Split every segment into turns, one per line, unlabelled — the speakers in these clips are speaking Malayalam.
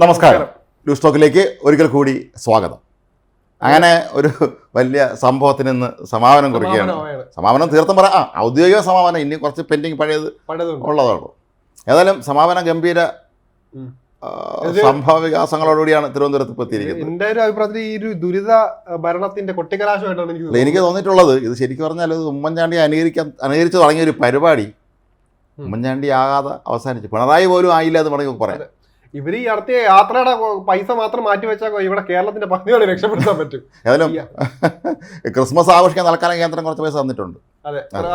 നമസ്കാരം. ന്യൂസ് ടോക്കിലേക്ക് ഒരിക്കൽ കൂടി സ്വാഗതം. അങ്ങനെ ഒരു വലിയ സംഭവത്തിന് ഇന്ന് സമാപനം കുറിക്കുകയാണ്. സമാപനം തീർത്തും പറ ആ ഔദ്യോഗിക സമാപനം. ഇനി കുറച്ച് പെൻഡിങ് പഴയത്. ഉള്ളതുള്ളൂ ഏതായാലും സമാപന ഗംഭീര സംഭവ വികാസങ്ങളോടുകൂടിയാണ് തിരുവനന്തപുരത്ത് ഇപ്പോൾ എത്തിയിരിക്കുന്നത്.
എന്റെ ഒരു അഭിപ്രായത്തിൽ ഈ ഒരു ദുരിത ഭരണത്തിന്റെ കൊട്ടിക്കലാശമായിട്ടാണ് എനിക്ക്
എനിക്ക് തോന്നിയിട്ടുള്ളത് ഇത് ശരിക്കും പറഞ്ഞാൽ ഇത് ഉമ്മൻചാണ്ടി അനുകരിക്കാൻ അനുകരിച്ച് തുടങ്ങിയ ഒരു പരിപാടി ഉമ്മൻചാണ്ടി ആകാതെ അവസാനിച്ചു. പിണറായി പോലും ആയില്ല എന്ന് വേണമെങ്കിൽ പറയാം.
ഇവർ ഈ നടത്തിയ യാത്രയുടെ പൈസ മാത്രം മാറ്റി വെച്ചാൽ ഇവിടെ കേരളത്തിന്റെ പദ്ധതികളെ രക്ഷപ്പെടുത്താൻ പറ്റും.
ഏതായാലും ക്രിസ്മസ് ആഘോഷിക്കാൻ തൽക്കാലം കേന്ദ്രം കുറച്ച് പൈസ തന്നിട്ടുണ്ട്.
അതെ. അത്.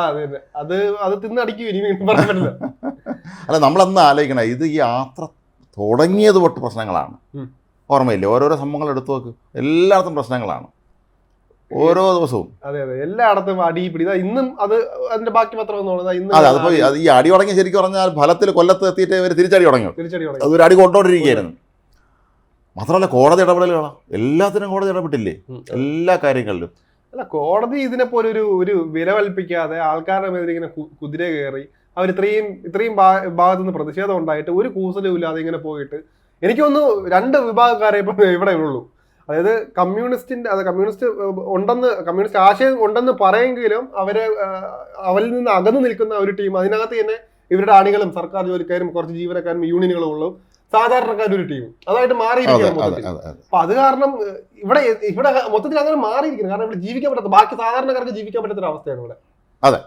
അത് അത്. തിന്നടിക്കും ഇനി പറയാൻ പറ്റില്ല.
അല്ല നമ്മളെന്ന് ആലോചിക്കണം ഇത് ഈ യാത്ര തുടങ്ങിയത് തൊട്ട് പ്രശ്നങ്ങളാണ്. ഓർമ്മയില്ലേ? ഓരോരോ സംഭവങ്ങൾ എടുത്തു നോക്ക്. എല്ലായിടത്തും പ്രശ്നങ്ങളാണ്. ഓരോ ദിവസവും.
അതെ അതെ. എല്ലായിടത്തും അടി പിടി. ഇന്നും അത് അതിന്റെ ബാക്കി പത്രം
അതെ അതിപ്പോ അത് ഈ അടി തുടങ്ങി ശരിക്കും പറഞ്ഞാൽ ഫലത്തിൽ കൊല്ലത്ത് എത്തിയിട്ട് ഇവർ തിരിച്ചടി തുടങ്ങി.
തിരിച്ചടി തുടങ്ങി.
അതൊരു അടി കൊണ്ടോണ്ടിരിക്കുകയായിരുന്നു. മാത്രമല്ല കോടതി ഇടപെടലുകളാണ് എല്ലാത്തിനും കോടതി ഇടപെട്ടില്ലേ? എല്ലാ കാര്യങ്ങളിലും.
അല്ല കോടതി ഇതിനെപ്പോലെ പോലെ ഒരു ഒരു വില കൽപ്പിക്കാതെ ആൾക്കാരുടെ മേലെ ഇങ്ങനെ കുതിര കയറി അവർ ഇത്രയും ഇത്രയും ഭാഗത്തു നിന്ന് പ്രതിഷേധം ഉണ്ടായിട്ട് ഒരു കൂസലും ഇല്ലാതെ ഇങ്ങനെ പോയിട്ട് എനിക്ക് തോന്നുന്നു രണ്ട് വിഭാഗക്കാരെ ഇപ്പം ഇവിടെ ഉള്ളൂ അതായത് കമ്മ്യൂണിസ്റ്റിന്റെ അത് കമ്മ്യൂണിസ്റ്റ് ഉണ്ടെന്ന് കമ്മ്യൂണിസ്റ്റ് ആശയം ഉണ്ടെന്ന് പറയെങ്കിലും അവരെ അവരിൽ നിന്ന് അകന്നു നിൽക്കുന്ന ഒരു ടീം അതിനകത്ത് തന്നെ ഇവരുടെ അണികളും സർക്കാർ ജോലിക്കാരും കുറച്ച് ജീവനക്കാരും യൂണിയനുകളും ഉള്ളു. സാധാരണക്കാരും ഒരു ടീം. അതായിട്ട്
മാറി
മാറിയിരിക്കുകയാണ്
അതെ
മൊത്തത്തിൽ.
അതെ അതെ
അപ്പൊ അത് കാരണം ഇവിടെ ഇവിടെ മൊത്തത്തിൽ അങ്ങനെ മാറിയിരിക്കുന്നു. കാരണം ഇവിടെ ജീവിക്കാൻ പറ്റാത്ത ബാക്കി സാധാരണക്കാർക്ക് ജീവിക്കാൻ പറ്റാത്ത ഒരു അവസ്ഥയാണ് ഇവിടെ. അതെ.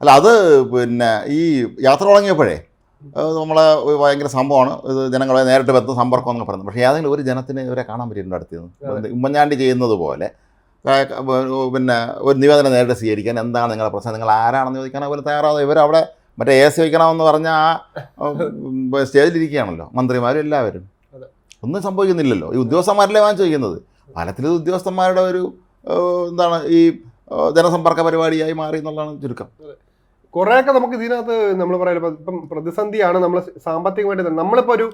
അല്ല അത് പിന്നെ ഈ യാത്ര തുടങ്ങിയപ്പോഴേ നമ്മളെ ഭയങ്കര സംഭവമാണ്. ഇത് ജനങ്ങളെ നേരിട്ട് ബന്ധം സമ്പർക്കം എന്നൊക്കെ പറയുന്നത്. പക്ഷേ ഏതെങ്കിലും ഒരു ജനത്തിന് ഇവരെ കാണാൻ പറ്റിയിട്ടുണ്ട് അടുത്ത് നിന്ന്? ഉമ്മൻചാണ്ടി ചെയ്യുന്നത് പോലെ പിന്നെ ഒരു നിവേദനം നേരിട്ട് സ്വീകരിക്കാൻ എന്താണ് നിങ്ങളുടെ പ്രശ്നം? നിങ്ങൾ ആരാണെന്ന് ചോദിക്കാൻ അതുപോലെ തയ്യാറാവുന്നത് ഇവരവിടെ മറ്റേ എ സി വയ്ക്കണമെന്ന് പറഞ്ഞാൽ ആ സ്റ്റേജിലിരിക്കുകയാണല്ലോ മന്ത്രിമാരും എല്ലാവരും. ഒന്നും സംഭവിക്കുന്നില്ലല്ലോ. ഈ ഉദ്യോഗസ്ഥന്മാരല്ലേ വാങ്ങിച്ചു ചോദിക്കുന്നത്? ഫലത്തിൽ ഉദ്യോഗസ്ഥന്മാരുടെ ഒരു എന്താണ് ഈ ജനസമ്പർക്ക പരിപാടിയായി മാറി എന്നുള്ളതാണ് ചുരുക്കം.
കുറെയൊക്കെ നമുക്ക് ഇതിനകത്ത് നമ്മൾ പറയാം ഇപ്പം പ്രതിസന്ധിയാണ് നമ്മൾ സാമ്പത്തികമായിട്ട് നമ്മളിപ്പോ ഒരു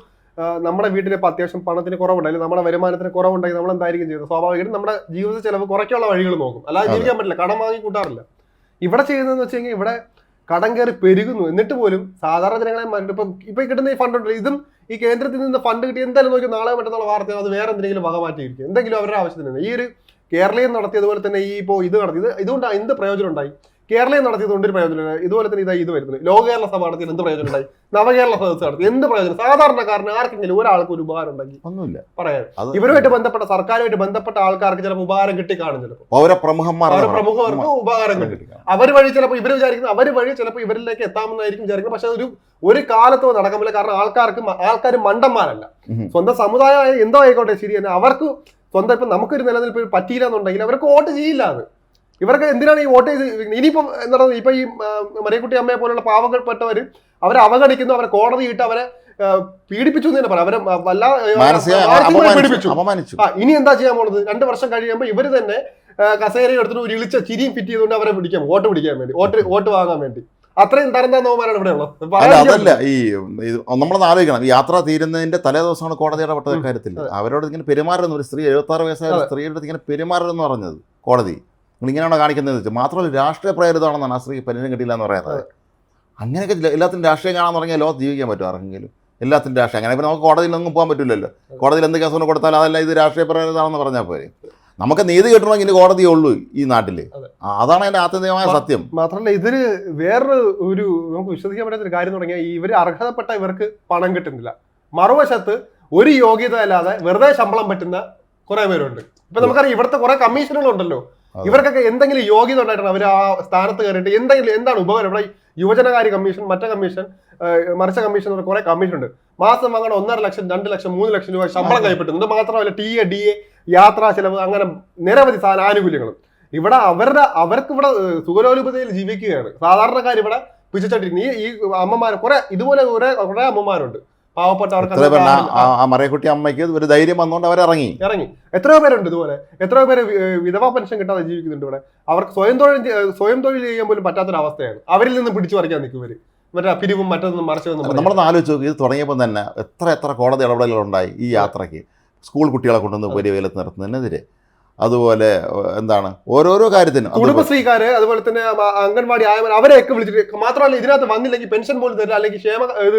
നമ്മുടെ വീട്ടിൽ ഇപ്പൊ അത്യാവശ്യം പണത്തിന് കുറവുണ്ട് അല്ലെങ്കിൽ നമ്മുടെ വരുമാനത്തിന് കുറവുണ്ടെങ്കിൽ നമ്മൾ എന്തായിരിക്കും ചെയ്യുന്നത്? സ്വാഭാവികമായിട്ടും നമ്മുടെ ജീവിത ചെലവ് കുറയ്ക്കാനുള്ള വഴികൾ നോക്കും. അല്ലാതെ ജീവിക്കാൻ പറ്റില്ല. കടം വാങ്ങി കൂട്ടാറില്ല. ഇവിടെ ചെയ്യുന്നതെന്ന് വെച്ച് കഴിഞ്ഞാൽ ഇവിടെ കടം കയറി പെരുകുന്നു. എന്നിട്ട് പോലും സാധാരണ ജനങ്ങളെ ഇപ്പം ഇപ്പൊ കിട്ടുന്ന ഈ ഫണ്ട് ഉണ്ട് ഇതും ഈ കേന്ദ്രത്തിൽ നിന്ന് ഫണ്ട് കിട്ടി. എന്തായാലും നോക്കി നാളെ മറ്റന്നുള്ള വാർത്ത അത് വേറെ എന്തെങ്കിലും വക മാറ്റിയിരിക്കും. എന്തെങ്കിലും അവരുടെ ആവശ്യത്തിന്. ഈ ഒരു കേരളീയം നടത്തിയതുപോലെ തന്നെ ഈ ഇപ്പോൾ ഇത് നടത്തി. ഇത് ഇതുകൊണ്ട് എന്ത് പ്രയോജനം ഉണ്ടായി? കേരളീയം നടത്തിയത് കൊണ്ട് ഒരു പ്രയോജനം ഇതുപോലെ തന്നെ ഇതായി ഇത് വരുന്നത്. ലോക കേരള സഭ നടത്തിയത് എന്ത് പ്രയോജനം ഉണ്ടായി നവകേരള സദസ് നടത്തി എന്ത് പ്രയോജനം? സാധാരണക്കാരന് ആർക്കെങ്കിലും ഒരാൾക്ക് ഒരു ഉപകാരം ഉണ്ടെങ്കിൽ
ഒന്നുമില്ല.
പറയാം. ഇവരുമായിട്ട് ബന്ധപ്പെട്ട സർക്കാരുമായിട്ട് ബന്ധപ്പെട്ട ആൾക്കാർക്ക് ചിലപ്പോൾ ഉപകാരം കിട്ടി കാണും ചിലപ്പോൾ.
പൗരപ്രമുഖന്മാർ
പ്രമുഖർക്ക് ഉപകാരം കിട്ടി. അവർ വഴി ചിലപ്പോൾ ഇവർ വിചാരിക്കുന്നത് അവർ വഴി ചിലപ്പോൾ ഇവരിലേക്ക് എത്താമെന്നായിരിക്കും വിചാരിക്കുന്നത്. പക്ഷെ അതൊരു ഒരു കാലത്തോ നടക്കുമ്പോൾ കാരണം ആൾക്കാർക്ക് ആൾക്കാർ മണ്ടന്മാരല്ല. സ്വന്തം സമുദായം എന്തോ ആയിക്കോട്ടെ ശരി തന്നെ. അവർക്ക് സ്വന്തം ഇപ്പം നമുക്കൊരു നിലനിൽപ്പ് പറ്റിയില്ല എന്നുണ്ടെങ്കിൽ അവർക്ക് വോട്ട് ചെയ്യില്ല അത്. ഇവർക്ക് എന്തിനാണ് ഈ വോട്ട് ചെയ്ത് ഇനിയിപ്പം എന്താണ് ഇപ്പൊ ഈ മറിയക്കുട്ടി അമ്മയെ പോലുള്ള പാവപ്പെട്ടവർ അവരെ അവഗണിക്കുന്നു അവരെ കോടതി ഇട്ട് അവരെ പീഡിപ്പിച്ചു എന്ന് തന്നെ പറയാം. അവരെ പീഡിപ്പിച്ചു. ഇനി എന്താ ചെയ്യാൻ പോണത്? രണ്ട് വർഷം കഴിയുമ്പോൾ ഇവർ തന്നെ കസേര എടുത്തിട്ട് ഒരു ഇളിച്ച ചിരിയും ഫിറ്റ് ചെയ്തുകൊണ്ട് അവരെ പിടിക്കാം വോട്ട് പിടിക്കാൻ വേണ്ടി വോട്ട് വോട്ട് വാങ്ങാൻ വേണ്ടി. അത്രയും തരം താന്നവന്മാരാണ് ഇവിടെ ഉള്ളത്.
അല്ല അതല്ല ഈ ഇത് നമ്മളൊന്ന് ആലോചിക്കണം. ഈ യാത്ര തീരുന്നതിന്റെ തലേ ദിവസമാണ് കോടതി ഇടപെട്ട. കാര്യത്തിൽ അവരോട് ഇങ്ങനെ പെരുമാറുന്നു ഒരു സ്ത്രീ എഴുപത്തി ആറ് വയസ്സായ. സ്ത്രീയുടെ ഇങ്ങനെ പെരുമാറുന്നു പറഞ്ഞത് കോടതി. നിങ്ങൾ ഇങ്ങനെയാണോ കാണിക്കുന്നത്? വെച്ചാൽ മാത്രമല്ല രാഷ്ട്രീയ പ്രേരിതമാണെന്നാണ് ആ സ്ത്രീ കിട്ടിയില്ല എന്ന് പറയുന്നത്. അങ്ങനെയൊക്കെ എല്ലാത്തിനും രാഷ്ട്രീയം കാണാൻ തുടങ്ങിയാൽ ലോകത്ത് ജീവിക്കാൻ പറ്റും ആർക്കെങ്കിലും. എല്ലാത്തിനും രാഷ്ട്രീയം. അങ്ങനെ പിന്നെ നമുക്ക് കോടതിയിൽ ഒന്നും പോകാൻ പറ്റില്ലല്ലോ. കോടതിയിൽ എന്ത് കേസൊന്നും കൊടുത്താൽ അതല്ല ഇത് രാഷ്ട്രീയ പ്രേരിതമാണെന്ന് പറഞ്ഞാൽ പോരെ. നമുക്ക് നീതി കിട്ടണമെങ്കിൽ ഇനി കോടതിയേ ഉള്ളൂ ഈ നാട്ടിൽ അതാണ് എന്റെ ആത്യന്തികമായ സത്യം.
മാത്രമല്ല ഇതിന് വേറൊരു ഒരു നമുക്ക് വിശ്വസിക്കാൻ പറ്റാത്ത ഒരു കാര്യം തുടങ്ങിയാൽ ഇവർ അർഹതപ്പെട്ട ഇവർക്ക് പണം കിട്ടുന്നില്ല. മറുവശത്ത് ഒരു യോഗ്യത അല്ലാതെ വെറുതെ ശമ്പളം പറ്റുന്ന കുറേ പേരുണ്ട്. ഇപ്പൊ നമുക്കറിയാം ഇവിടുത്തെ കുറേ കമ്മീഷനുകളുണ്ടല്ലോ. ഇവർക്കൊക്കെ എന്തെങ്കിലും യോഗ്യത ഉണ്ടായിട്ടാണ് അവർ ആ സ്ഥാനത്ത് കയറിയിട്ട് എന്തെങ്കിലും എന്താണ് ഉപകാരം? ഇവിടെ യുവജനകാര്യ കമ്മീഷൻ മറ്റേ കമ്മീഷൻ മറിച്ച കമ്മീഷൻ കുറെ കമ്മീഷൻ ഉണ്ട്. മാസം വാങ്ങണ ഒന്നര ലക്ഷം രണ്ട് ലക്ഷം മൂന്ന് ലക്ഷം രൂപ ശമ്പളം കൈപ്പറ്റുന്നു ഇത് മാത്രമല്ല ടി എ ഡി എ യാത്രാ ചെലവ് അങ്ങനെ നിരവധി സാധന ആനുകൂല്യങ്ങളും. ഇവിടെ അവരുടെ അവർക്ക് ഇവിടെ സുഖലോലുപതയിൽ ജീവിക്കുകയാണ്. സാധാരണക്കാർ ഇവിടെ പിച്ചച്ചട്ടിരിക്കുന്നു ഈ ഈ അമ്മമാർ കുറെ ഇതുപോലെ കുറെ കുറെ അമ്മമാരുണ്ട്. പാവപ്പെട്ടവർക്ക്
ആ- മറിയക്കുട്ടി അമ്മയ്ക്ക് ഒരു ധൈര്യം വന്നുകൊണ്ട് അവർ
ഇറങ്ങി. ഇറങ്ങി. എത്രയോ പേരുണ്ട് ഇതുപോലെ. എത്രയോ പേര് വിധവാ പെൻഷൻ കിട്ടാതെ ജീവിക്കുന്നുണ്ട് ഇവിടെ. അവർക്ക് സ്വയം തൊഴിൽ സ്വയം തൊഴിൽ ചെയ്യാൻ പോലും പറ്റാത്തൊരവസ്ഥയാണ്. അവരിൽ നിന്ന് പിടിച്ചു പറിക്കാൻ നിൽക്കും ഇവർ. മറ്റേ പിരിവും മറ്റൊന്നും മറിച്ചതൊന്നും.
നമ്മളൊന്ന് ആലോചിച്ച് നോക്കി. ഇത് തുടങ്ങിയപ്പോൾ തന്നെ എത്ര എത്ര കോടതി ഇടപെടലുകളുണ്ടായി ഈ യാത്രയ്ക്ക്. സ്കൂൾ കുട്ടികളെ കൊണ്ടുവന്ന് വലിയ വെയിലത്ത് നിർത്തുന്നതിനെതിരെ
അതുപോലെ
എന്താണ്? ഓരോരോ കാര്യത്തിനും.
കുടുംബശ്രീക്കാര് അതുപോലെ തന്നെ അംഗൻവാടി ആയവർ അവരെയൊക്കെ വിളിച്ചിട്ട് മാത്രമല്ല ഇതിനകത്ത് വന്നില്ലെങ്കിൽ പെൻഷൻ പോലും തരില്ല അല്ലെങ്കിൽ ക്ഷേമ ഇത്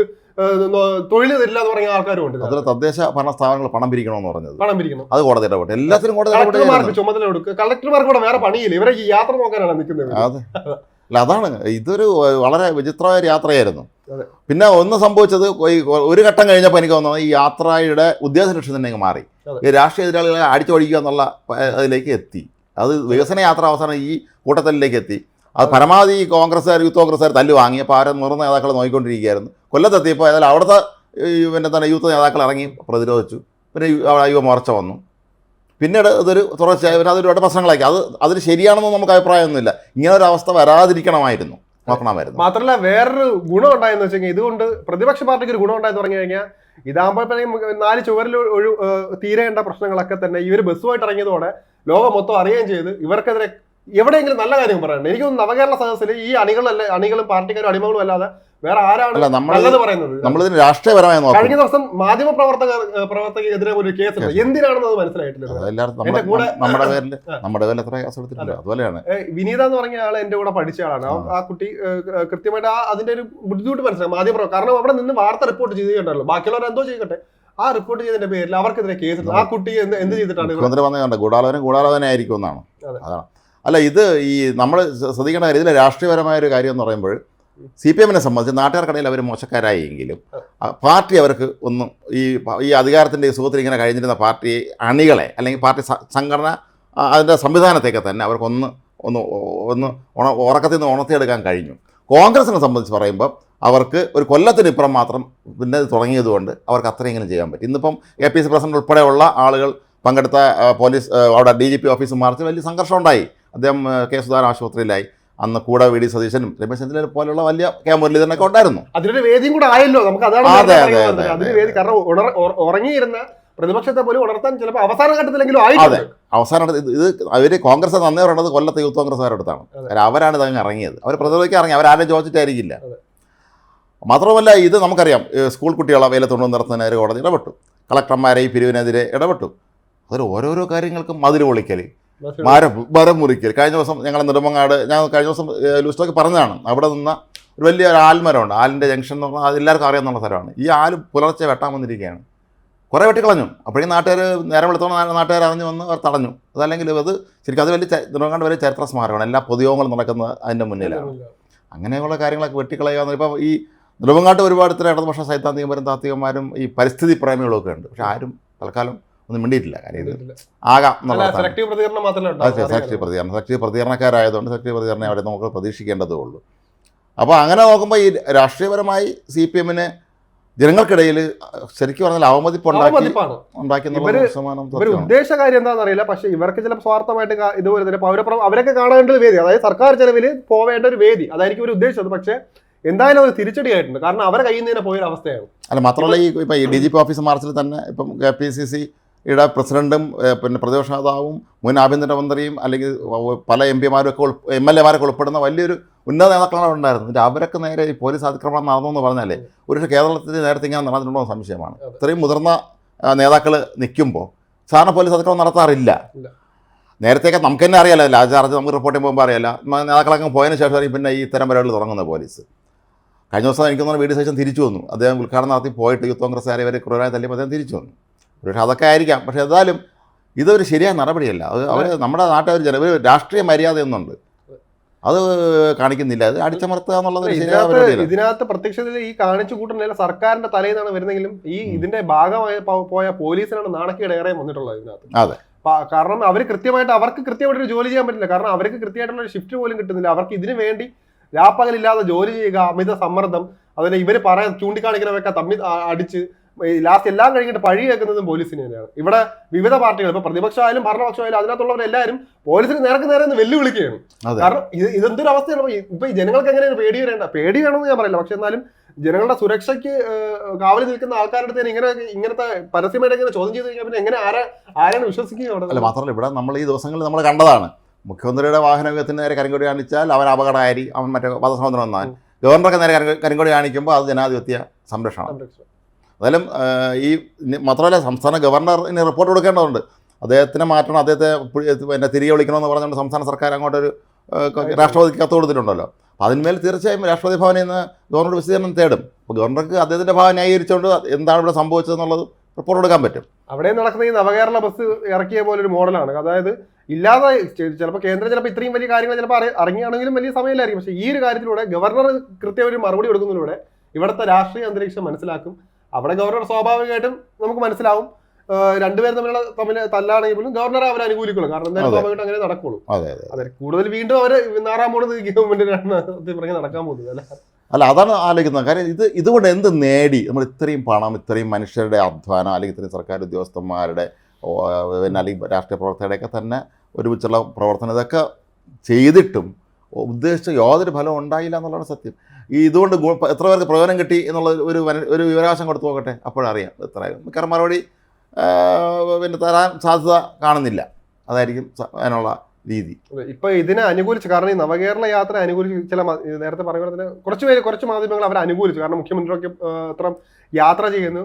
തൊഴിൽ തരില്ല എന്ന് പറഞ്ഞ ആൾക്കാരും ഉണ്ട്
അതിൽ തദ്ദേശ ഭരണ സ്ഥാപനങ്ങൾ പണം പിരിക്കണമെന്ന് പറഞ്ഞത്.
പണം പിരിക്കണം.
അത് കോടതി ഇടപെട്ടെ എല്ലാത്തിനും കോടതി
കളക്ടർമാർക്ക് ചുമതല കൊടുക്കുക കളക്ടർമാർക്ക് കൂടെ വേറെ പണിയില്ല. ഇവരെ ഈ യാത്ര നോക്കാനാണ് നിൽക്കുന്നത്.
അതെ. അല്ല അതാണ്. ഇതൊരു വളരെ വിചിത്രമായ ഒരു യാത്രയായിരുന്നു പിന്നെ ഒന്ന് സംഭവിച്ചത് ഒരു ഘട്ടം കഴിഞ്ഞപ്പോൾ എനിക്ക് തോന്നുന്നത് ഈ യാത്രയുടെ ഉദ്ദേശ ലക്ഷ്യം തന്നെ അങ്ങ് മാറി. ഈ രാഷ്ട്രീയ എതിരാളികളെ അടിച്ചൊഴിക്കുക എന്നുള്ള അതിലേക്ക് എത്തി. അത് വികസന യാത്ര അവസാനം ഈ കൂട്ടത്തിലേക്ക് എത്തി. അത് പരമാവധി ഈ കോൺഗ്രസ്സുകാർ യൂത്ത് കോൺഗ്രസ്സുകാർ തല്ലു വാങ്ങി. അപ്പോൾ ആരും മുതിർന്ന നേതാക്കൾ നോക്കിക്കൊണ്ടിരിക്കുകയായിരുന്നു. കൊല്ലത്തെത്തിയപ്പോൾ ഏതായാലും അവിടുത്തെ പിന്നെ തന്നെ യൂത്ത് നേതാക്കൾ ഇറങ്ങി പ്രതിരോധിച്ചു. പിന്നെ യു- അവിടെ യുവ മോർച്ച വന്നു. പിന്നീട് ഇതൊരു തുടർച്ചയായി പിന്നെ അതൊരുപാട് പ്രശ്നങ്ങളാക്കി. അത് അതിൽ ശരിയാണെന്ന് നമുക്ക് അഭിപ്രായമൊന്നുമില്ല. ഇങ്ങനെ ഒരു അവസ്ഥ വരാതിരിക്കണമായിരുന്നു. നോക്കണമായിരുന്നു.
മാത്രമല്ല വേറൊരു ഗുണം ഉണ്ടായെന്ന് വെച്ചാൽ ഇതുകൊണ്ട് പ്രതിപക്ഷ പാർട്ടിക്ക് ഒരു ഗുണം ഉണ്ടായെന്ന് പറഞ്ഞു കഴിഞ്ഞാൽ ഇതാകുമ്പോഴത്തേക്കും നാല് ചുവരിൽ ഒരു തീരേണ്ട പ്രശ്നങ്ങളൊക്കെ തന്നെ ഇവർ ബസ്സുമായിട്ട് ഇറങ്ങിയതോടെ ലോകം മൊത്തം അറിയുകയും ചെയ്ത് ഇവർക്കെതിരെ എവിടെയെങ്കിലും നല്ല കാര്യം പറയണം എനിക്ക് തോന്നുന്നു നവകേരള സദസ്സിൽ ഈ അണികളല്ല അണികളും പാർട്ടിക്കാരും അടിമകളും അല്ലാതെ വേറെ ആരാണ് നല്ലത് പറയുന്നത്?
നമ്മളിതിന് രാഷ്ട്രീയപരമായി
കഴിഞ്ഞ ദിവസം മാധ്യമ പ്രവർത്തക പ്രവർത്തകർക്കെതിരെ ഒരു കേസ്. എന്തിനാണെന്ന് അത് മനസ്സിലായിട്ടില്ല
നമ്മുടെ
കൂടെ-
നമ്മുടെ പേരിൽ നമ്മുടെ പേരിൽ എത്ര കേസ് എടുത്തിട്ടുണ്ട് അതുപോലെയാണ്.
വിനീത എന്ന് പറഞ്ഞ ആൾ എന്റെ കൂടെ പഠിച്ച ആളാണ്. ആ- കുട്ടി കൃത്യമായിട്ട് ആ അതിന്റെ ഒരു ബുദ്ധിമുട്ട് മനസ്സിലായി. മാധ്യമ കാരണം അവിടെ നിന്ന് വാർത്ത റിപ്പോർട്ട് ചെയ്യുകയുണ്ടല്ലോ ബാക്കിയുള്ളവർ എന്തോ ചെയ്യട്ടെ. ആ റിപ്പോർട്ട് ചെയ്തതിന്റെ പേരിൽ അവർക്കെതിരെ കേസ് ആ കുട്ടി എന്ത് എന്ത് ചെയ്തിട്ടാണ്
ഗൂഢാലോചന ഗൂഢാലോചന ആയിരിക്കും എന്നാണ്.
അതെ.
അതാണ്. അല്ല ഇത് ഈ നമ്മൾ ശ്രദ്ധിക്കേണ്ട കാര്യം ഇതിലെ രാഷ്ട്രീയപരമായ ഒരു കാര്യം എന്ന് പറയുമ്പോൾ സി പി എമ്മിനെ സംബന്ധിച്ച് നാട്ടുകാർക്കിടയിൽ അവർ മോശക്കാരായെങ്കിലും പാർട്ടി അവർക്ക് ഒന്നും ഈ ഈ അധികാരത്തിന്റെ ഈ സുഖത്തിൽ ഇങ്ങനെ കഴിഞ്ഞിരുന്ന പാർട്ടി അണികളെ അല്ലെങ്കിൽ പാർട്ടി സംഘടന അതിന്റെ സംവിധാനത്തെയൊക്കെ തന്നെ അവർക്കൊന്ന് ഒന്ന് ഒന്ന് ഉണ ഉറക്കത്തിൽ നിന്ന് ഉണർത്തിയെടുക്കാൻ കഴിഞ്ഞു. കോൺഗ്രസിനെ സംബന്ധിച്ച് പറയുമ്പോൾ അവർക്ക് ഒരു കൊല്ലത്തിന് ഇപ്പുറം മാത്രം പിന്നെ തുടങ്ങിയതുകൊണ്ട് അവർക്ക് അത്രയെങ്കിലും ചെയ്യാൻ പറ്റും. ഇന്നിപ്പം എ പി സി പ്രസിഡന്റ് ഉൾപ്പെടെയുള്ള ആളുകൾ പങ്കെടുത്ത പോലീസ് അവിടെ D G P office March വലിയ സംഘർഷം ഉണ്ടായി. അദ്ദേഹം കെ സുധാകരൻ ആശുപത്രിയിലായി. അന്ന് കൂടെ വി ഡി സതീശനും രമേശ് ചെന്നിത്തല പോലുള്ള വലിയ കെ മുരളീധരനൊക്കെ ഉണ്ടായിരുന്നു.
അതിനൊരു വേദിയും കൂടെ ആയല്ലോ. നമുക്ക് അതാണ്
അതെ, അതെ, അതെ. അതെ,
കാരണം ഉറങ്ങിയിരുന്ന പ്രതിപക്ഷത്തെ പോലും ഉണർത്താൻ ചിലപ്പോൾ അവസാന ഘട്ടത്തിലെങ്കിലും ആയിട്ടുണ്ട്.
അവസാന ഇത് അവർ കോൺഗ്രസ് നന്ദി പറയുന്നത് കൊല്ലത്തെ യൂത്ത് കോൺഗ്രസ്സുകാരുടെ അടുത്താണ്.
അതെ.
കാര്യം അവരാണ് ഇതങ്ങ് ഇറങ്ങിയത്. അവർ പ്രതിരോധിക്കാൻ ഇറങ്ങി. അവരാരും ചോദിച്ചിട്ടായിരിക്കില്ല.
അതെ.
മാത്രമല്ല ഇത് നമുക്കറിയാം സ്കൂൾ കുട്ടികളെ വെയിലത്തുകൊണ്ട് നിർത്തുന്നതിനെതിരെ കോടതി ഇടപെട്ടു. കളക്ടർമാരെ ഈ പിരിവിനെതിരെ ഇടപെട്ടു. അതിൽ ഓരോരോ കാര്യങ്ങൾക്കും മതിൽ പൊളിക്കൽ മരം മരം മുറിക്കൽ. കഴിഞ്ഞ ദിവസം ഞങ്ങൾ നെടുമങ്ങാട് ഞാൻ കഴിഞ്ഞ ദിവസം ലൂസ്റ്റോക്ക് പറഞ്ഞതാണ്. അവിടെ നിന്ന ഒരു വലിയ ഒരു ആൽമരമുണ്ട്. ആലിന്റെ ജംഗ്ഷൻ എന്ന് പറഞ്ഞാൽ അത് എല്ലാവർക്കും അറിയാവുന്ന സ്ഥലമാണ്. ഈ ആൽ പുലർച്ചെ വെട്ടാൻ വന്നിരിക്കുകയാണ്. കുറേ വെട്ടിക്കളഞ്ഞു. അപ്പോഴേക്കും നാട്ടുകാർ നേരം വെളുത്തോളം നാട്ടുകാർ അറിഞ്ഞു വന്ന് അവർ തടഞ്ഞു. അതല്ലെങ്കിൽ അത് ശരിക്കും അത് വലിയ നെടുമങ്ങാട് വലിയ ചരിത്ര സ്മാരകമാണ്. എല്ലാ പൊതുയോഗങ്ങളും നടക്കുന്നത് അതിന്റെ മുന്നിലാണ്. അങ്ങനെയുള്ള കാര്യങ്ങളൊക്കെ വെട്ടിക്കളയുക ഇപ്പോൾ ഈ നെടുമങ്ങാട്ട് ഒരുപാട് ഇത്ര ഇടതുപക്ഷ സൈദ്ധാന്തികന്മാരും താത്വികന്മാരും ഈ പരിസ്ഥിതി പ്രേമികളൊക്കെ ഉണ്ട്. പക്ഷെ ആരും തൽക്കാലം ഒന്നും മിണ്ടിയിട്ടില്ല. കാര്യം ഇത് ആകാം എന്നുള്ളതാണ്
പ്രതികരണം മാത്രമേ
അതെ
ഉണ്ടാവൂ.
സാക്ഷി പ്രതികരണം. സാക്ഷി പ്രതികരണക്കാരായതുകൊണ്ട് സാക്ഷി പ്രതികരണം അവിടെ നമുക്ക് പ്രതീക്ഷിക്കേണ്ടതേ ഉള്ളൂ. അപ്പോൾ അങ്ങനെ നോക്കുമ്പോൾ ഈ രാഷ്ട്രീയപരമായി സി പി എമ്മിന് ജനങ്ങൾക്കിടയിൽ ശരിക്കും പറഞ്ഞാൽ
അവമതിപ്പാണ്.
ഉണ്ടാക്കി
ഉദ്ദേശ കാര്യം എന്താണെന്ന് അറിയില്ല പക്ഷെ ഇവർക്ക് ചില സ്വാർത്ഥമായിട്ട് ഇതുപോലെ തന്നെ പൗരപ്ര അവരൊക്കെ കാണേണ്ട ഒരു വേദി അതായത് സർക്കാർ ചെലവിൽ പോവേണ്ട ഒരു വേദി. അതായിരിക്കും ഒരു ഉദ്ദേശിച്ചത്. പക്ഷെ എന്തായാലും ഒരു തിരിച്ചടി ആയിട്ടുണ്ട്. കാരണം അവരെ കയ്യിൽ നിന്ന് തന്നെ പോയൊരു അവസ്ഥയാണ്
അല്ല മാത്രമല്ല ഈ ഇപ്പം ഈ ഡി ജി പി ഓഫീസ് മാർച്ചിൽ തന്നെ ഇപ്പം കെ പി സി സിയുടെ പ്രസിഡന്റും ഏഹ്, പിന്നെ പ്രതിപക്ഷ നേതാവും മുൻ ആഭ്യന്തരമന്ത്രിയും അല്ലെങ്കിൽ പല എം പിമാരും ഒക്കെ എം എൽ എമാരൊക്കെ ഉൾപ്പെടുന്ന വലിയൊരു ഉന്നത നേതാക്കളാണ് ഉണ്ടായിരുന്നത്. എന്നിട്ട് അവരൊക്കെ നേരെ ഈ പോലീസ് അതിക്രമണം നടന്നു എന്ന് പറഞ്ഞാലേ ഒരു കേരളത്തിൽ നേരത്തെ ഇങ്ങനെ നടന്നിട്ടുണ്ടോ എന്ന് സംശയമാണ് ഇത്രയും മുതിർന്ന നേതാക്കൾ നിൽക്കുമ്പോൾ സാധാരണ പോലീസ് അതിക്രമം നടത്താറില്ല. നേരത്തെയൊക്കെ നമുക്ക് തന്നെ അറിയാലോ ലാജാർജ് ചാർജ് നമുക്ക് റിപ്പോർട്ട് ചെയ്യുമ്പോൾ അറിയാലോ. മ- നേതാക്കളൊക്കെ പോയതിന് ശേഷം പിന്നെ ഈ ഇത്തരം പരിപാടികൾ തുടങ്ങുന്നത് പോലീസ്. കഴിഞ്ഞ ദിവസം എനിക്ക് തോന്നുന്നു വീഡിയോ സെഷൻ തിരിച്ചു വന്നു. അദ്ദേഹം ഉദ്ഘാടനം നടത്തി പോയിട്ട് യൂത്ത് ആരെ വരെ ക്രൂരായി തല്ലിയപ്പോൾ അദ്ദേഹം തിരിച്ചു വന്നു. പക്ഷേ അതൊക്കെ ആയിരിക്കാം. പക്ഷേ എന്തായാലും ഇതൊരു ശരിയായ നടപടിയല്ല. അത് അവർ നമ്മുടെ നാട്ടുകാർ ചില ഒരു രാഷ്ട്രീയ മര്യാദ എന്നുണ്ട് അത് കാണിക്കുന്നില്ല. അത് അടിച്ചമർത്തുക എന്നുള്ളത്
ഇതിനകത്ത് പ്രത്യക്ഷത്തിൽ ഈ കാണിച്ചു കൂട്ടുന്നില്ല സർക്കാരിന്റെ തലയിൽ നിന്നാണ് വരുന്നെങ്കിലും ഈ ഇതിന്റെ ഭാഗമായി പോയ പോലീസിനാണ് നാണക്കേട് ഏറെ വന്നിട്ടുള്ളത് ഇതിനകത്ത്.
അതെ.
കാരണം അവർ കൃത്യമായിട്ട് അവർക്ക് കൃത്യമായിട്ട് ഒരു ജോലി ചെയ്യാൻ പറ്റില്ല. കാരണം അവർക്ക് കൃത്യമായിട്ടുള്ള ഒരു ഷിഫ്റ്റ് പോലും കിട്ടുന്നില്ല. അവർക്ക് ഇതിനു വേണ്ടി രാപ്പകലില്ലാതെ ജോലി ചെയ്യുക അമിത സമ്മർദ്ദം അതിന് ഇവർ പറയാൻ ചൂണ്ടിക്കാണിക്കുന്നവരൊക്കെ തമ്മിൽ അടിച്ച് ലാസ്റ്റ് എല്ലാം കഴിഞ്ഞിട്ട് പഴി കേൾക്കുന്നതും പോലീസിന് തന്നെയാണ്. ഇവിടെ വിവിധ പാർട്ടികൾ ഇപ്പൊ പ്രതിപക്ഷമായാലും ഭരണപക്ഷമായാലും അതിനകത്തുള്ളവരെല്ലാവരും പോലീസിന് നേർക്ക് നേരെ ഒന്ന് വെല്ലുവിളിക്കുകയാണ്. കാരണം ഇത് ഇതെന്തൊരു അവസ്ഥയാണ്? ഇപ്പൊ ഈ- ജനങ്ങൾക്ക് എങ്ങനെയാണ് പേടി വരേണ്ട? പേടി വേണമെന്ന് ഞാൻ പറയില്ല. പക്ഷെ എന്നാലും ജനങ്ങളുടെ സുരക്ഷയ്ക്ക് കാവലി കാവലിൽ നിൽക്കുന്ന ആൾക്കാരുടെ അടുത്ത് തന്നെ ഇങ്ങനെ ഇങ്ങനത്തെ പരസ്യമായിട്ട് ഇങ്ങനെ ചോദ്യം ചെയ്ത് കഴിഞ്ഞാൽ പിന്നെ എങ്ങനെ ആരാ ആരാണ് വിശ്വസിക്കുക അവിടെ?
അല്ല മാത്രമല്ല ഇവിടെ നമ്മൾ ഈ ദിവസങ്ങളിൽ നമ്മൾ കണ്ടതാണ്. മുഖ്യമന്ത്രിയുടെ വാഹന വിധത്തിന് നേരെ കരിങ്കൊടി കാണിച്ചാൽ അവൻ അപകടമായി അവൻ മറ്റേ വധസ്വാതന്ത്ര്യം വന്നാൽ. ഗവർണർക്ക് നേരെ കരിങ്കൊ- കരിങ്കൊടി കാണിക്കുമ്പോൾ അത് ജനാധിപത്യ സംരക്ഷണം. എന്തായാലും ഈ മാത്രമല്ല സംസ്ഥാന ഗവർണറിന് റിപ്പോർട്ട് കൊടുക്കേണ്ടതുണ്ട്. അദ്ദേഹത്തിനെ മാറ്റണം അദ്ദേഹത്തെ പിന്നെ തിരികെ വിളിക്കണമെന്ന് പറഞ്ഞുകൊണ്ട് സംസ്ഥാന സർക്കാർ അങ്ങോട്ടൊരു രാഷ്ട്രപതിക്ക് കത്ത് കൊടുത്തിട്ടുണ്ടല്ലോ. അപ്പോൾ അതിന്മേൽ തീർച്ചയായും രാഷ്ട്രപതി ഭവനിൽ നിന്ന് ഗവർണർ വിശദീകരണം തേടും. അപ്പോൾ ഗവർണർക്ക് അദ്ദേഹത്തിന്റെ ഭാവം ന്യായീകരിച്ചുകൊണ്ട് എന്താണ് ഇവിടെ സംഭവിച്ചതെന്നുള്ളത് റിപ്പോർട്ട് കൊടുക്കാൻ പറ്റും.
അവിടെ നടക്കുന്ന ഈ നവകേരള ബസ് ഇറക്കിയ പോലെ ഒരു മോഡലാണ്. അതായത് ഇല്ലാതെ ചിലപ്പോൾ കേന്ദ്രം ചിലപ്പോൾ ഇത്രയും വലിയ കാര്യങ്ങൾ ചിലപ്പോൾ ഇറങ്ങിയാണെങ്കിലും അറിഞ്ഞാണെങ്കിലും വലിയ സമയമില്ലായിരിക്കും. പക്ഷേ ഈ ഒരു കാര്യത്തിലൂടെ ഗവർണർ കൃത്യം ഒരു മറുപടി കൊടുക്കുന്നതിലൂടെ ഇവിടുത്തെ രാഷ്ട്രീയ അന്തരീക്ഷം മനസ്സിലാക്കും. അവിടെ ഗവർണർ സ്വാഭാവികമായിട്ടും നമുക്ക് മനസ്സിലാവും. രണ്ടുപേരും തമ്മിലുള്ള തമ്മിൽ തല്ലാണെങ്കിലും ഗവർണർ അവരെ അനുകൂലിക്കുള്ളൂ. കാരണം എന്തായാലും സ്വാഭാവികമായിട്ട് അങ്ങനെ നടക്കുള്ളൂ.
അതെ
കൂടുതൽ വീണ്ടും അവർ നാറാൻ പോകുന്നത് ഗവൺമെന്റിനാണ് പറഞ്ഞ് നടക്കാൻ പോകുന്നത്. അല്ലെ?
അല്ല അതാണ് ആലോചിക്കുന്നത്. കാര്യം ഇത് ഇതുകൊണ്ട് എന്ത് നേടി? നമ്മൾ ഇത്രയും പണം ഇത്രയും മനുഷ്യരുടെ അധ്വാനം അല്ലെങ്കിൽ ഇത്രയും സർക്കാർ ഉദ്യോഗസ്ഥന്മാരുടെ പിന്നെ അല്ലെങ്കിൽ രാഷ്ട്രീയ പ്രവർത്തകരുടെയൊക്കെ തന്നെ ഒരുമിച്ചുള്ള പ്രവർത്തനം ഇതൊക്കെ ചെയ്തിട്ടും ഉദ്ദേശിച്ച യാതൊരു ഫലം ഉണ്ടായില്ല എന്നുള്ളതാണ് സത്യം. ഈ ഇതുകൊണ്ട് എത്ര പേർക്ക് പ്രയോജനം കിട്ടി എന്നുള്ള ഒരു ഒരു വിവരാവകാശം കൊടുത്തു നോക്കട്ടെ അപ്പോഴറിയാം. എത്ര മിക്കവാറും മറുപടി പിന്നെ തരാൻ സാധ്യത കാണുന്നില്ല. അതായിരിക്കും അതിനുള്ള രീതി.
ഇപ്പൊ ഇതിനെ അനുകൂലിച്ച് കാരണം ഈ നവകേരള യാത്ര അനുകൂലിച്ച് ചില നേരത്തെ പറഞ്ഞ പോലെ തന്നെ കുറച്ച് പേര് കുറച്ച് മാധ്യമങ്ങൾ അവരെ അനുകൂലിച്ചു. കാരണം മുഖ്യമന്ത്രിയൊക്കെ അത്ര യാത്ര ചെയ്യുന്നു.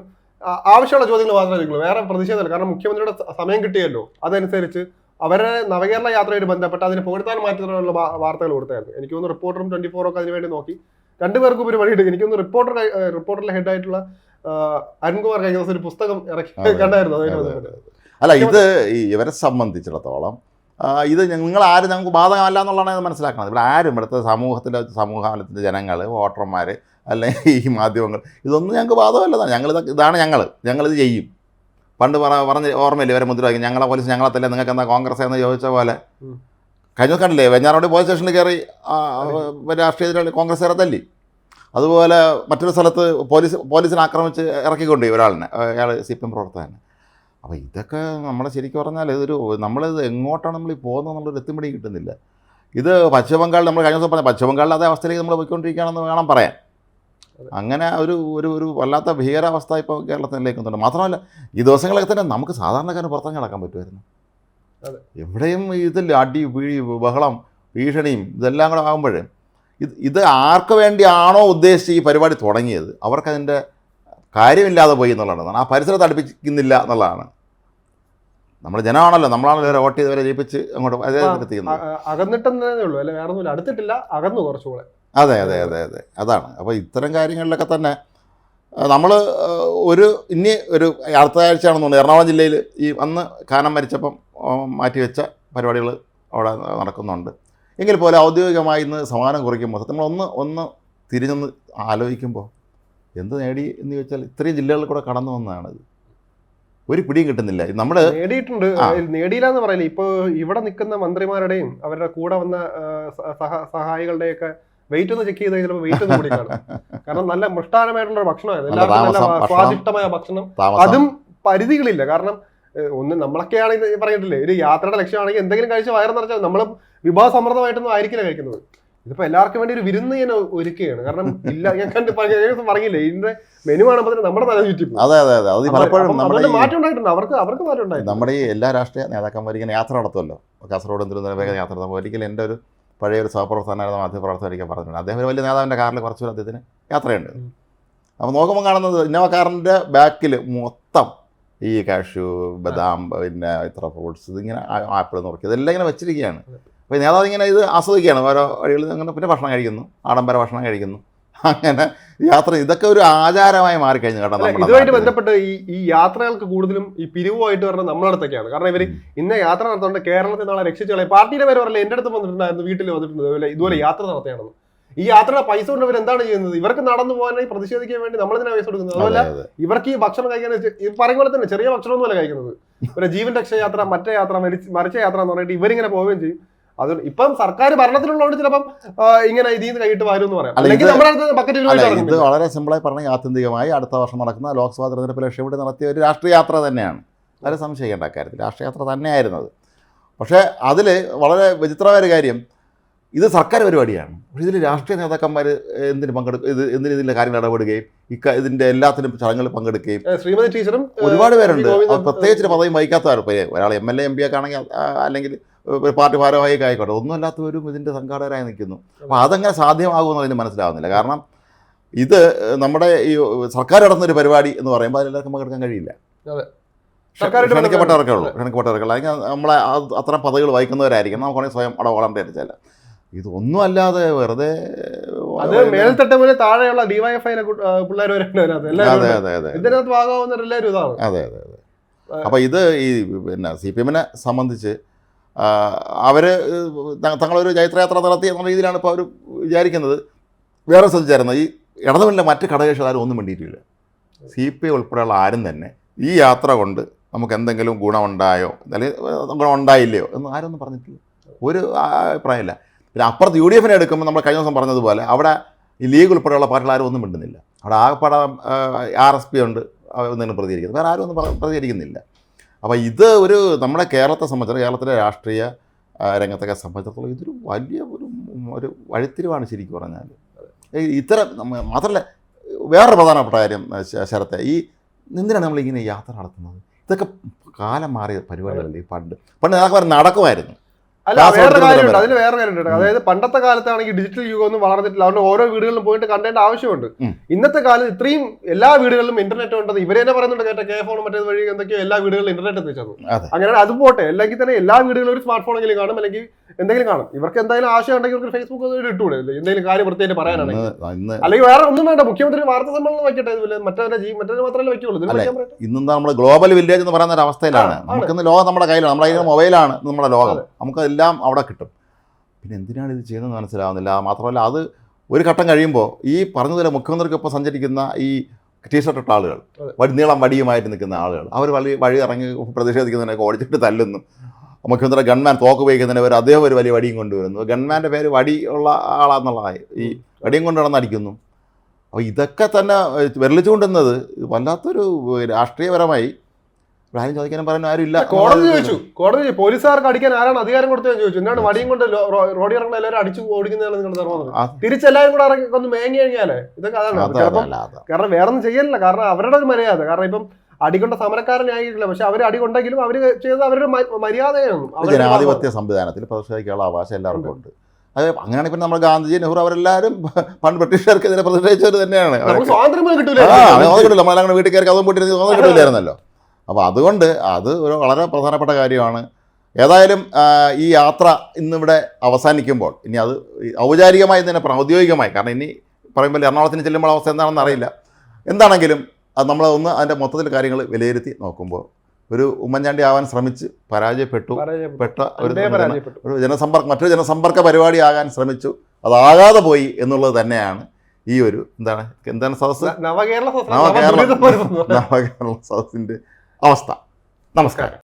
ആവശ്യമുള്ള ചോദ്യങ്ങൾ മാത്രമേ ചോദിക്കുള്ളൂ. വേറെ പ്രതിഷേധമില്ല. കാരണം മുഖ്യമന്ത്രിയുടെ സമയം കിട്ടിയല്ലോ. അതനുസരിച്ച് അവരെ നവകേരള യാത്രയായിട്ട് ബന്ധപ്പെട്ട് അതിനെ പുകഴ്ത്താൻ മാറ്റുന്നതിനുള്ള വാർത്തകൾ കൊടുത്തായിരുന്നു. എനിക്ക് തോന്നുന്നു റിപ്പോർട്ടറും ട്വന്റി ഫോറും ഒക്കെ അതിനുവേണ്ടി നോക്കി രണ്ടുപേർക്കും ഒരു വഴിയിട്ട് എനിക്കൊന്ന് റിപ്പോർട്ടർ റിപ്പോർട്ടറിലെ ഹെഡായിട്ടുള്ള അരുൺകുമാർ കഴിഞ്ഞ ദിവസം ഒരു പുസ്തകം ഇറക്കി കണ്ടായിരുന്നു.
അല്ല ഇത് ഇവരെ സംബന്ധിച്ചിടത്തോളം ഇത് നിങ്ങൾ ആരും ഞങ്ങൾക്ക് ബാധകമല്ല എന്നുള്ളതാണ് മനസ്സിലാക്കുന്നത്. ഇവിടെ ആരും ഇവിടുത്തെ സമൂഹത്തിലെ സമൂഹത്തിന്റെ ജനങ്ങൾ വോട്ടർമാർ അല്ലെങ്കിൽ ഈ മാധ്യമങ്ങൾ ഇതൊന്നും ഞങ്ങൾക്ക് ബാധകമല്ലതാണ് ഞങ്ങൾ ഇതാണ് ഞങ്ങൾ. ഞങ്ങളിത് ചെയ്യും. പണ്ട് പറഞ്ഞ ഓർമ്മയില്ലേ ഇവരെ മുദ്രവാക്കി ഞങ്ങളെ പോലീസ് ഞങ്ങളെ തന്നെ നിങ്ങൾക്ക് എന്താ കോൺഗ്രസ് എന്ന് ചോദിച്ച പോലെ. കഴിഞ്ഞ കണ്ടില്ലേ വെഞ്ഞാറോട് പോലീസ് സ്റ്റേഷനിൽ കയറി കോൺഗ്രസ് കോൺഗ്രസ്സുകാരെ തല്ലി അതുപോലെ മറ്റൊരു സ്ഥലത്ത് പോലീസ് പോലീസിനെ ആക്രമിച്ച് ഇറക്കിക്കൊണ്ട് ഒരാളിനെ അയാൾ സി പി എം പ്രവർത്തകനെ. അപ്പോൾ ഇതൊക്കെ നമ്മൾ ശരിക്കും പറഞ്ഞാൽ ഇതൊരു നമ്മളിത് എങ്ങോട്ടാണ് നമ്മൾ പോകുന്നത് എന്നുള്ളൊരു എത്തിപ്പിടി കിട്ടുന്നില്ല. ഇത് പശ്ചിമ ബംഗാൾ നമ്മൾ കഴിഞ്ഞ ദിവസം പറഞ്ഞ പശ്ചിമ ബംഗാളിൽ അതേ അവസ്ഥയിലേക്ക് നമ്മൾ പോയിക്കൊണ്ടിരിക്കുകയാണെന്ന് വേണം പറയാൻ. അങ്ങനെ ഒരു ഒരു ഒരു വല്ലാത്ത ഭീകരാവസ്ഥ ഇപ്പോൾ കേരളത്തിലേക്ക് എത്തുന്നുണ്ട് മാത്രമല്ല ഈ ദിവസങ്ങളൊക്കെ തന്നെ നമുക്ക് സാധാരണക്കാരന് പുറത്തേക്ക് നടക്കാൻ പറ്റുമായിരുന്നു. എവിടെയും ഇതിൽ അടി വീഴി ബഹളം ഭീഷണിയും ഇതെല്ലാം കൂടെ ആകുമ്പോൾ ഇത് ഇത് ആർക്ക് വേണ്ടിയാണോ ഉദ്ദേശിച്ച് ഈ പരിപാടി തുടങ്ങിയത്? അവർക്കതിന്റെ കാര്യമില്ലാതെ പോയി എന്നുള്ളതാണ്. ആ പരിസരത്ത് അടുപ്പിക്കുന്നില്ല എന്നുള്ളതാണ്. നമ്മൾ ജനമാണല്ലോ. നമ്മളാണല്ലോ ഇവരെ വോട്ട് ചെയ്തവരെ ജയിപ്പിച്ച് അങ്ങോട്ട് അതേ എത്തിക്കുന്നത്.
അകന്നിട്ടെന്നേ ഉള്ളൂ. അല്ലെ വേറെ ഒന്നുമില്ല. അടുത്തിട്ടില്ല അകന്നു കുറച്ചുകൂടെ.
അതെ അതെ അതെ അതെ. അതാണ്. അപ്പോൾ ഇത്തരം കാര്യങ്ങളിലൊക്കെ തന്നെ നമ്മൾ ഒരു ഇനി ഒരു അടുത്ത ആഴ്ചയാണെന്ന് തോന്നുന്നു. എറണാകുളം ജില്ലയിൽ ഈ അന്ന് കാനം മരിച്ചപ്പം മാറ്റിവെച്ച പരിപാടികൾ അവിടെ നടക്കുന്നുണ്ട്. എങ്കിൽ പോലെ ഔദ്യോഗികമായി ഇന്ന് സമാനം കുറയ്ക്കുമ്പോൾ സത്യം നമ്മൾ ഒന്ന് ഒന്ന് തിരിഞ്ഞൊന്ന് ആലോചിക്കുമ്പോൾ എന്ത് നേടി എന്ന് ചോദിച്ചാൽ ഇത്രയും ജില്ലകളിൽ കൂടെ കടന്നു വന്നതാണിത് ഒരു പിടിയും കിട്ടുന്നില്ല. നമ്മൾ
നേടിയിട്ടുണ്ട്. നേടിയില്ല എന്ന് പറയില്ല. ഇപ്പോൾ ഇവിടെ നിൽക്കുന്ന മന്ത്രിമാരുടെയും അവരുടെ കൂടെ വന്ന സഹ- സഹായികളുടെയൊക്കെ വെയിറ്റ് ഒന്ന് ചെക്ക് ചെയ്ത് ചിലപ്പോൾ വെയിറ്റ് ഒന്ന് കൂടി കാരണം നല്ല മൃഷ്ടാനമായിട്ടുള്ള ഭക്ഷണമായിരുന്നു. എല്ലാവർക്കും നല്ല
ഭക്ഷണം.
സ്വാദിഷ്ടമായ ഭക്ഷണം. അതും പരിധികളില്ല. കാരണം ഒന്ന് നമ്മളൊക്കെയാണ് പറഞ്ഞിട്ടില്ലേ? ഒരു യാത്രയുടെ ലക്ഷ്യമാണെങ്കിൽ എന്തെങ്കിലും കഴിച്ച് വയറ് നിറച്ചാൽ നമ്മൾ വിഭവസമൃദ്ധമായിട്ടൊന്നും ആയിരിക്കില്ല കഴിക്കുന്നത്. ഇതിപ്പോ എല്ലാവർക്കും വേണ്ടി ഒരു വിരുന്ന് ഞാൻ ഒരുക്കുകയാണ്. കാരണം ഇല്ല ഞാൻ കണ്ട് പറഞ്ഞില്ലേ? ഇതിന്റെ മെനു കാണുമ്പോൾ നമ്മുടെ തല ചുറ്റി
അതെ അതെ അതെ. അത് പലപ്പോഴും നമ്മുടെ
മാറ്റം ഉണ്ടായിട്ടുണ്ട്. അവർക്ക് അവർക്ക് മാറ്റം ഉണ്ടായി
നമ്മുടെ ഈ എല്ലാ രാഷ്ട്രീയ നേതാക്കന്മാർ ഇങ്ങനെ യാത്ര നടത്തുമല്ലോ? കാസർഗോഡ് തിരുവനന്തപുരം യാത്ര നടത്തുമ്പോൾ ഒരിക്കലും എന്റെ ഒരു പഴയ ഒരു സഹപ്രവർത്തകനായിരുന്ന മാധ്യമപ്രവർത്തകരൊക്കെ പറഞ്ഞിട്ടുണ്ട്. അദ്ദേഹം ഒരു വലിയ നേതാവിന്റെ കാറിൽ കുറച്ചുകൂടെ അദ്ദേഹത്തിന് യാത്രയുണ്ട്. അപ്പോൾ നോക്കുമ്പോൾ കാണുന്നത് ഇന്നോവ കാറിന്റെ ബാക്കിൽ മൊത്തം ഈ കാഷ്യൂ ബദാം പിന്നെ ഇത്ര ഫ്രൂട്ട്സ് ഇതിങ്ങനെ ആപ്പിൾ നുറുക്കി ഇതെല്ലാം ഇങ്ങനെ വെച്ചിരിക്കുകയാണ്. അപ്പോൾ നേതാവ് ഇങ്ങനെ ഇത് ആസ്വദിക്കുകയാണ്. ഓരോ വഴികളിൽ അങ്ങനെ പിന്നെ ഭക്ഷണം കഴിക്കുന്നു. ആഡംബര ഭക്ഷണം കഴിക്കുന്നു. അങ്ങനെ യാത്ര ഇതൊക്കെ ഒരു ആചാരമായി മാറിക്കഴിഞ്ഞു കേട്ടോ
ഇതുമായിട്ട്. ബന്ധപ്പെട്ട് ഈ ഈ യാത്രകൾക്ക് കൂടുതലും ഈ പിരിവുമായിട്ട് വരുന്നത് നമ്മുടെ അടുത്തൊക്കെയാണ്. കാരണം
ഇവർ
ഇന്ന യാത്ര നടത്തുന്നുണ്ട് കേരളത്തിൽ നാളെ രക്ഷിച്ചുകളെ പാർട്ടിയുടെ പേര് പറയില്ല എന്റെ അടുത്ത് വന്നിട്ടുണ്ടായിരുന്നു വീട്ടിൽ വന്നിട്ടുണ്ട് അതുപോലെ ഇതുപോലെ യാത്ര നടത്തുകയാണെന്ന്. ഈ യാത്രയുടെ പൈസ കൊണ്ട് ഇവർ എന്താണ് ചെയ്യുന്നത്? ഇവർക്ക് നടന്നു പോകാനായി പ്രതിഷേധിക്കാൻ വേണ്ടി നമ്മൾ ഇതിനെ പൈസ കൊടുക്കുന്നത്? അതുപോലെ
അതെ, അതെ.
ഇവർക്ക് ഈ ഭക്ഷണം കഴിക്കാൻ ഈ പറയുന്ന പോലെ തന്നെ ചെറിയ ഭക്ഷണമൊന്നുമല്ല കഴിക്കുന്നത്. ഒരു ജീവൻ രക്ഷയാത്ര മറ്റേ യാത്ര മരിച്ച മരിച്ച യാത്ര എന്ന് പറഞ്ഞിട്ട് ഇവരിങ്ങനെ പോവുകയും ചെയ്യും. അത് ഇപ്പം സർക്കാർ ഭരണത്തിലുള്ളതുകൊണ്ട് ചിലപ്പം ഇങ്ങനെ ഇതിൽ നിന്ന് കൈയിട്ട് വരും എന്ന് പറയാം. അല്ലെങ്കിൽ നമ്മുടെ ബക്കറ്റ്
ഇത് വളരെ സിമ്പിളായി പറഞ്ഞാൽ ആത്യന്തികമായി അടുത്ത വർഷം നടക്കുന്ന ലോക്സഭാ തെരഞ്ഞെടുപ്പ് ലക്ഷ്യമിട്ട് നടത്തിയ ഒരു രാഷ്ട്രീയ യാത്ര തന്നെയാണ്. അതിൽ സംശയിക്കേണ്ട കാര്യത്തിൽ രാഷ്ട്രീയ യാത്ര തന്നെയായിരുന്നത് പക്ഷേ അതിൽ വളരെ വിചിത്രമായ ഒരു കാര്യം. ഇത് സർക്കാർ പരിപാടിയാണ്. പക്ഷേ ഇതിൽ രാഷ്ട്രീയ നേതാക്കന്മാർ എന്തിന് പങ്കെടുക്കും ഇത് എന്തിന് ഇതിന്റെ കാര്യങ്ങൾ ഇടപെടുകയും ഇക്ക ഇതിന്റെ എല്ലാത്തിനും ചടങ്ങുകളിൽ പങ്കെടുക്കുകയും
ശ്രീമതി ടീച്ചറും
ഒരുപാട് പേരുണ്ട്. പ്രത്യേകിച്ച് പദവി വഹിക്കാത്തവർ ഒരാൾ M L A M P ഒക്കെ ആണെങ്കിൽ അല്ലെങ്കിൽ പാർട്ടി ഭാരവാഹിയൊക്കെ ആയിക്കോട്ടെ. ഒന്നും അല്ലാത്തവരും ഇതിന്റെ സംഘാടകരായി നിൽക്കുന്നു. അപ്പോൾ അതങ്ങനെ സാധ്യമാകുമെന്ന് അതിന് മനസ്സിലാവുന്നില്ല. കാരണം ഇത് നമ്മുടെ ഈ സർക്കാർ നടത്തുന്ന ഒരു പരിപാടി എന്ന് പറയുമ്പോൾ അതിലെല്ലാവർക്കും പങ്കെടുക്കാൻ കഴിയില്ല. ക്ഷണിക്കപ്പെട്ടവർക്കേ ഉള്ളൂ. ക്ഷണിക്കപ്പെട്ടവർക്കുള്ളൂ അല്ലെങ്കിൽ നമ്മളെ അത്ര പദവികൾ വഹിക്കുന്നവരായിരിക്കും നമുക്കാണെങ്കിൽ സ്വയം അവിടെ വളർന്നു ഇതൊന്നും അല്ലാതെ വെറുതെ
അത് മേൽത്തട്ട് മുതൽ താഴെയുള്ള ഡിവൈഎഫ്ഐയിലെ പിള്ളേർ വരെ
അതെ അതെ അതെ
ഇതിനകത്ത് ഇതാണ്.
അതെ അതെ അതെ. അപ്പോൾ ഇത് ഈ പിന്നെ സി പി എമ്മിനെ സംബന്ധിച്ച് അവർ തങ്ങളൊരു ജൈത്രയാത്ര നടത്തി എന്ന രീതിയിലാണ് ഇപ്പോൾ അവർ വിചാരിക്കുന്നത്. വേറെ ശ്രദ്ധിച്ചായിരുന്നു ഈ ഇടതുമില്ല മറ്റ് ഘടകകക്ഷികൾ ഒന്നും വേണ്ടിയിട്ടില്ല സി പി ഐ ഉൾപ്പെടെയുള്ള ആരും തന്നെ ഈ യാത്ര കൊണ്ട് നമുക്ക് എന്തെങ്കിലും ഗുണമുണ്ടായോ അല്ലെങ്കിൽ ഗുണമുണ്ടായില്ലയോ എന്ന് ആരൊന്നും ഒന്നും പറഞ്ഞിട്ടില്ല. ഒരു അഭിപ്രായമില്ല. പിന്നെ അപ്പുറത്ത് യു ഡി എഫിനെ എടുക്കുമ്പോൾ നമ്മൾ കഴിഞ്ഞ ദിവസം പറഞ്ഞതുപോലെ അവിടെ ഈ ലീഗ് ഉൾപ്പെടെയുള്ള പാർട്ടികൾ ആരും ഒന്നും മിണ്ടുന്നില്ല. അവിടെ ആകെപ്പാടെ ആർ എസ് പി ഉണ്ട് എന്തെങ്കിലും പ്രതികരിക്കുന്നത് വേറെ ആരും ഒന്നും പ്രതികരിക്കുന്നില്ല. അപ്പോൾ ഇത് ഒരു നമ്മുടെ കേരളത്തെ സംബന്ധിച്ചിടത്തോളം കേരളത്തിലെ രാഷ്ട്രീയ രംഗത്തൊക്കെ സംബന്ധിച്ചിടത്തോളം ഇതൊരു വലിയ ഒരു ഒരു വഴിത്തിരിവാണ് ശരിക്കും പറഞ്ഞാൽ ഇത്തരം മാത്രമല്ല വേറൊരു പ്രധാനപ്പെട്ട കാര്യം ശരത്തെ ഈ എന്തിനാണ് നമ്മളിങ്ങനെ യാത്ര നടത്തുന്നത്? ഇതൊക്കെ കാലം മാറിയ പരിപാടികളല്ലേ പണ്ട്? പണ്ട് നേതാക്കന്മാർ നടക്കുമായിരുന്നു.
അല്ല വേറെ കാര്യമുണ്ട്. അതിന് വേറെ കാര്യമുണ്ട്. അതായത് പണ്ടത്തെ കാലത്താണെങ്കിൽ ഡിജിറ്റൽ യുഗം ഒന്നും വളർന്നിട്ടില്ല. അവരുടെ ഓരോ വീടുകളിലും പോയിട്ട് കണ്ടേണ്ട ആവശ്യമുണ്ട്. ഇന്നത്തെ കാലത്ത് ഇത്രയും എല്ലാ വീടുകളിലും ഇന്റർനെറ്റ് ഉണ്ടെന്ന് ഇവരെ തന്നെ പറയുന്നുണ്ട്. കേട്ടോ കെ ഫോൺ മറ്റേത് വഴി എന്തൊക്കെയോ എല്ലാ വീടുകളിലും ഇന്റർനെറ്റ് എത്തിച്ചത്. അങ്ങനെ അത് പോട്ടെ. അല്ലെങ്കിൽ തന്നെ എല്ലാ വീടുകളിലും ഒരു സ്മാർട്ട് ഫോണെങ്കിലും കാണും. അല്ലെങ്കിൽ എന്തെങ്കിലും കാണും. ഇവർക്ക് എന്തായാലും ആശയം ഉണ്ടെങ്കിൽ ഇവർക്ക് ഫേസ്ബുക്ക് ഇട്ടൂടെ. ഇട്ടുകൂടെ എന്തെങ്കിലും കാര്യം പ്രത്യേകിച്ച് പറയാനാണെങ്കിൽ. അല്ലെങ്കിൽ വേറെ ഒന്നും വേണ്ട. മുഖ്യമന്ത്രി വാർത്താ സമ്മേളനം വയ്ക്കട്ടെ. ഇതിൽ മറ്റേ മറ്റേ? വയ്ക്കാൻ പറയട്ടെ.
ഇന്ന് നമ്മൾ ഗ്ലോബൽ വില്ലേജ് എന്ന് പറയുന്ന ഒരു അവസ്ഥയിലാണ്.
നമുക്ക്
നമുക്കിന്ന് ലോകം നമ്മുടെ കയ്യിലാണ്. നമ്മുടെ കയ്യിൽ മൊബൈലാണ് നമ്മുടെ ലോകം. നമുക്കെല്ലാം അവിടെ കിട്ടും. പിന്നെ എന്തിനാണ് ഇത് ചെയ്യുന്നത് മനസ്സിലാവുന്നില്ല. മാത്രമല്ല അത് ഒരു ഘട്ടം കഴിയുമ്പോൾ ഈ പറഞ്ഞതുപോലെ മുഖ്യമന്ത്രിക്കൊപ്പം സഞ്ചരിക്കുന്ന ഈ ടീഷർട്ട് ഇട്ട ആളുകൾ. വടി നീളം വടിയുമായിട്ട് നിൽക്കുന്ന ആളുകൾ അവർ വഴി വഴി ഇറങ്ങി പ്രതിഷേധിക്കുന്നതിനൊക്കെ ഓടിച്ചിട്ട് തല്ലുന്നു. മുഖ്യമന്ത്രി ഗൺമാൻ തോക്ക് ഉപയോഗിക്കുന്നതിന് അവർ അദ്ദേഹം ഒരു വലിയ വടിയും കൊണ്ടുവരുന്നു. ഗൺമാന്റെ പേര് വടി ഉള്ള ആളാന്നുള്ളതായി ഈ വടിയും കൊണ്ട് നടന്ന് അടിക്കുന്നു. അപ്പോൾ ഇതൊക്കെ തന്നെ വിരലിച്ചുകൊണ്ടുവന്നത് വല്ലാത്തൊരു രാഷ്ട്രീയപരമായി ഇവിടെ ആരും ചോദിക്കാനും പറയാനും ആരും ഇല്ല.
കോടതി ചോദിച്ചു. കോടതി ചോദിച്ചു. പോലീസുകാർക്ക് അടിക്കാൻ ആരാണ് അധികാരം കൊടുത്തതെന്ന് ചോദിച്ചു. എന്നാണ് വടിയും കൊണ്ട് റോഡി റോഡിൽ ഇറങ്ങുന്ന എല്ലാവരും അടിച്ചു ഓടിക്കുന്നതാണ് നിങ്ങളുടെ ധർമ്മം തിരിച്ചെല്ലാവരും കൂടെ ഇറങ്ങി ഒന്ന് മേങ്ങി കഴിഞ്ഞാലേ? ഇതൊക്കെ അതാണ്. കാരണം വേറെ ഒന്നും ചെയ്യലില്ല. കാരണം അവരുടെ ഒരു മര്യാദ. കാരണം ഇപ്പം അടികൊണ്ട സമരക്കാരനായിട്ടില്ല പക്ഷെ അവർ അടികൊണ്ടെങ്കിലും അവർ ചെയ്തത് അവരുടെ മര്യാദയാണ്.
ജനാധിപത്യ സംവിധാനത്തിൽ പ്രതിഷേധിക്കാനുള്ള അവകാശം എല്ലാവർക്കും ഉണ്ട്. അത് അങ്ങനെയാണ് പിന്നെ നമ്മൾ ഗാന്ധിജി നെഹ്റു അവരെല്ലാവരും പണ്ട് ബ്രിട്ടീഷുകാർക്കെതിരെ പ്രതിഷേധിച്ചവർ തന്നെയാണ്.
സ്വാതന്ത്ര്യം
കിട്ടില്ല നമ്മളെല്ലാം വീട്ടിൽ കയറി അതും പൊട്ടി കിട്ടില്ലായിരുന്നല്ലോ അപ്പോൾ അതുകൊണ്ട് അത് ഒരു വളരെ പ്രധാനപ്പെട്ട കാര്യമാണ്. ഏതായാലും ഈ യാത്ര ഇന്നിവിടെ അവസാനിക്കുമ്പോൾ ഇനി അത് ഔപചാരികമായി തന്നെ ഔദ്യോഗികമായി കാരണം ഇനി പറയുമ്പോൾ എറണാകുളത്തിന് ചെല്ലുമ്പോൾ അവസ്ഥ എന്താണെന്ന് അറിയില്ല. എന്താണെങ്കിലും അത് നമ്മൾ ഒന്ന് അതിന്റെ മൊത്തത്തിൽ കാര്യങ്ങൾ വിലയിരുത്തി നോക്കുമ്പോൾ ഒരു ഉമ്മൻചാണ്ടി ആവാൻ ശ്രമിച്ച് പരാജയപ്പെട്ടു. പെട്ട ഒരു ഒരു ജനസമ്പർക്ക മറ്റൊരു ജനസമ്പർക്ക പരിപാടി ആകാൻ ശ്രമിച്ചു. അതാകാതെ പോയി എന്നുള്ളത് തന്നെയാണ് ഈ ഒരു എന്താണ് എന്താണ് സദസ്
നവകേരള
നവകേരള നവകേരള സദസ്സിന്റെ അവസ്ഥ നമസ്കാരം